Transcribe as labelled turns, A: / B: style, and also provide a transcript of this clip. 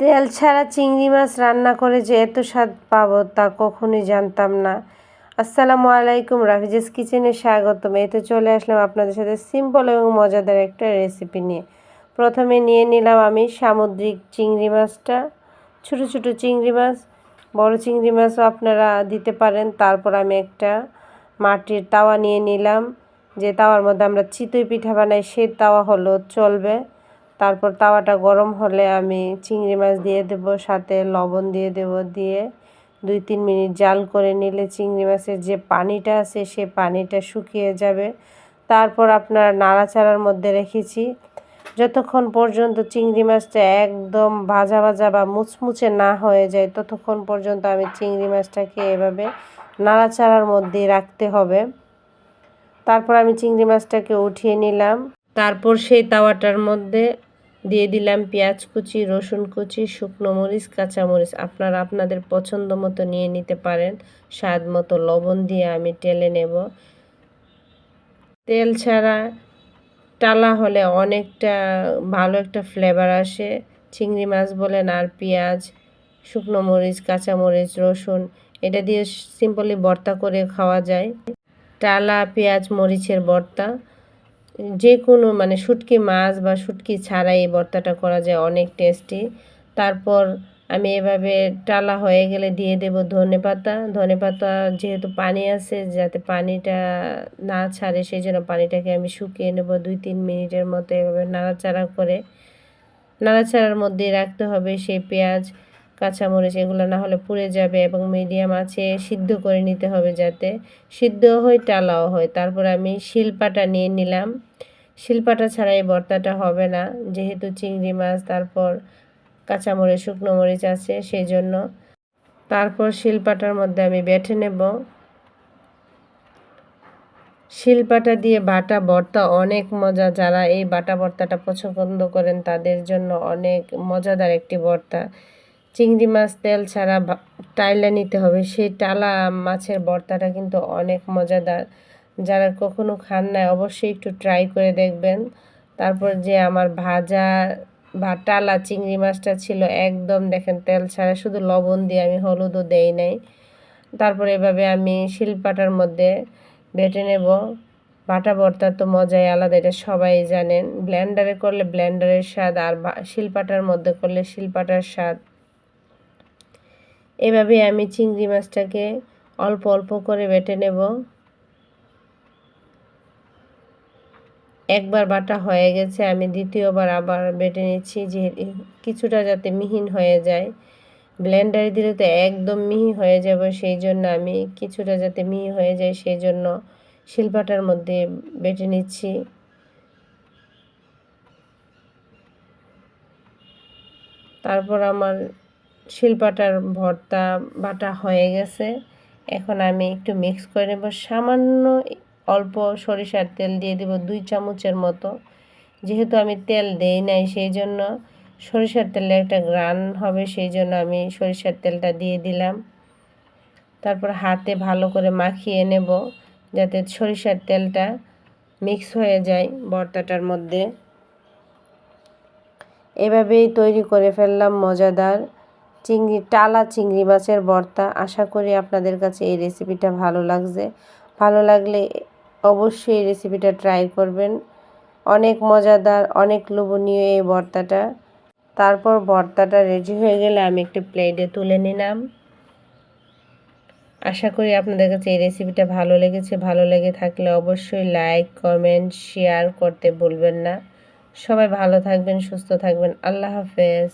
A: তেল ছাড়া চিংড়ি মাছ রান্না করে যে এত স্বাদ পাবো তা কখনোই জানতাম না। আসসালামু আলাইকুম, রাফিজেস কিচেনে স্বাগতম। এই তো চলে আসলাম আপনাদের সাথে সিম্পল এবং মজাদার একটা রেসিপি নিয়ে। প্রথমে নিয়ে নিলাম আমি সামুদ্রিক চিংড়ি মাছটা। ছোট ছোট চিংড়ি মাছ, বড় চিংড়ি মাছও আপনারা দিতে পারেন। তারপর আমি একটা মাটির তাওয়া নিয়ে নিলাম। যে তাওয়ার মধ্যে আমরা চিতই পিঠা বানাই, সেই তাওয়া হলো চলবে। তারপর তাওয়াটা গরম হলে আমি চিংড়ি মাছ দিয়ে দেব, সাথে লবণ দিয়ে দেব, দিয়ে দুই তিন মিনিট জাল করে নিলে চিংড়ি মাছের যে পানিটা আছে সে পানিটা শুকিয়ে যাবে। তারপর আপনার নাড়াচাড়ার মধ্যে রেখেছি। যতক্ষণ পর্যন্ত চিংড়ি মাছটা একদম ভাজা ভাজা বা মুচমুচে না হয়ে যায়, ততক্ষণ পর্যন্ত আমি চিংড়ি মাছটাকে এভাবে নাড়াচাড়ার মধ্যে রাখতে হবে। তারপর আমি চিংড়ি মাছটাকে উঠিয়ে নিলাম। তারপর সেই তাওয়াটার মধ্যে দিয়ে দিলাম পেঁয়াজ কুচি, রসুন কুচি, শুকনো মরিচ কাঁচামরিচ আপনারা আপনাদের পছন্দ মতো নিয়ে নিতে পারেন। স্বাদ মতো লবণ দিয়ে আমি টেলে নেব। তেল ছাড়া টালা হলে অনেকটা ভালো একটা ফ্লেভার আসে। চিংড়ি মাছ বলেন আর পেঁয়াজ, শুকনো মরিচ কাঁচামরিচ রসুন, এটা দিয়ে সিম্পলি ভর্তা করে খাওয়া যায়। টালা, পেঁয়াজ, মরিচের ভর্তা যে কোনো মানে শুটকি মাছ বা শুটকি ছাড়াই এই ভর্তাটা করা যায়, অনেক টেস্টি তারপর আমি এভাবে টালা হয়ে গেলে দিয়ে দেব ধনে পাতা। ধনে পাতা যেহেতু পানি আছে, যাতে পানিটা না ছাড়ে সেই জন্য পানিটাকে আমি শুকিয়ে নেব দুই তিন মিনিটের মতো এভাবে নাড়াচাড়া করে। নাড়াচাড়ার মধ্যে রাখতে হবে সেই পেঁয়াজ, কাঁচামরিচ, এগুলো না হলে পুড়ে যাবে এবং মিডিয়াম আছে, সিদ্ধ করে নিতে হবে যাতে। সিদ্ধ হয়, টালাও হয়। তারপর আমি শিলপাটা নিয়ে নিলাম। শিলপাটা ছাড়া এই ভর্তাটা হবে না। যেহেতু চিংড়ি মাছ, তারপর কাঁচামরিচ, শুকনো মরিচ আছে সেই জন্য তারপর শিলপাটার মধ্যে আমি বেটে নেব। শিলপাটা দিয়ে বাটা ভর্তা অনেক মজা। যারা এই বাটা ভর্তাটা পছন্দ করেন, তাদের জন্য অনেক মজাদার একটি ভর্তা। চিংড়ি মাছ তেল ছাড়া টাইলা নিতে হবে। সেই টালা মাছের ভর্তাটা কিন্তু অনেক মজাদার। যারা কখনো খান না অবশ্যই একটু ট্রাই করে দেখবেন। তারপর যে আমার ভাজা বা টালা চিংড়ি মাছটা ছিল, একদম দেখেন তেল ছাড়া, শুধু লবণ দিয়ে আমি হলুদও দেই নাই। তারপর এভাবে আমি শিলপাটার মধ্যে বেটে নেব। বাটা ভর্তার তো মজাই আলাদা, এটা সবাই জানেন। ব্লেন্ডারে করলে ব্লেন্ডারের স্বাদ, আর শিলপাটার মধ্যে করলে শিলপাটার স্বাদ। এভাবে আমি চিংড়ি মাছটাকে অল্প অল্প করে বেটে নেব। একবার বাটা হয়ে গেছে, আমি দ্বিতীয়বার আবার বেটে নিচ্ছি যে কিছুটা যাতে মিহিন হয়ে যায়। ব্লেন্ডারে দিলে তো একদম মিহি হয়ে যাবে, সেই জন্য আমি কিছুটা যাতে মিহি হয়ে যায়, সেই জন্য শিলপাটার মধ্যে বেটে নিচ্ছি। তারপর আমার শিলপাটার ভর্তা বাটা হয়ে গেছে। এখন আমি একটু মিক্স করে নেব, সামান্য অল্প সরিষার তেল দিয়ে দেব দুই চামচের মতো। যেহেতু আমি তেল দেই নাই, সেই জন্য সরিষার তেলে একটা গ্রান হবে, সেই জন্য আমি সরিষার তেলটা দিয়ে দিলাম। তারপর হাতে ভালো করে মাখিয়ে নেব যাতে সরিষার তেলটা মিক্স হয়ে যায় ভর্তাটার মধ্যে। এভাবেই তৈরি করে ফেললাম মজাদার চিংড়ি, টালা চিংড়ি মাছের ভর্তা আশা করি আপনাদের কাছে এই রেসিপিটা ভালো লাগছে। ভালো লাগলে অবশ্যই এই রেসিপিটা ট্রাই করবেন। অনেক মজাদার, অনেক লোভনীয় এই ভর্তাটা তারপর ভর্তাটা রেডি হয়ে গেলে আমি একটি প্লেটে তুলে নিলাম। আশা করি আপনাদের কাছে এই রেসিপিটা ভালো লেগেছে। ভালো লেগে থাকলে অবশ্যই লাইক কমেন্ট শেয়ার করতে ভুলবেন না। সবাই ভালো থাকবেন, সুস্থ থাকবেন। আল্লাহ হাফেজ।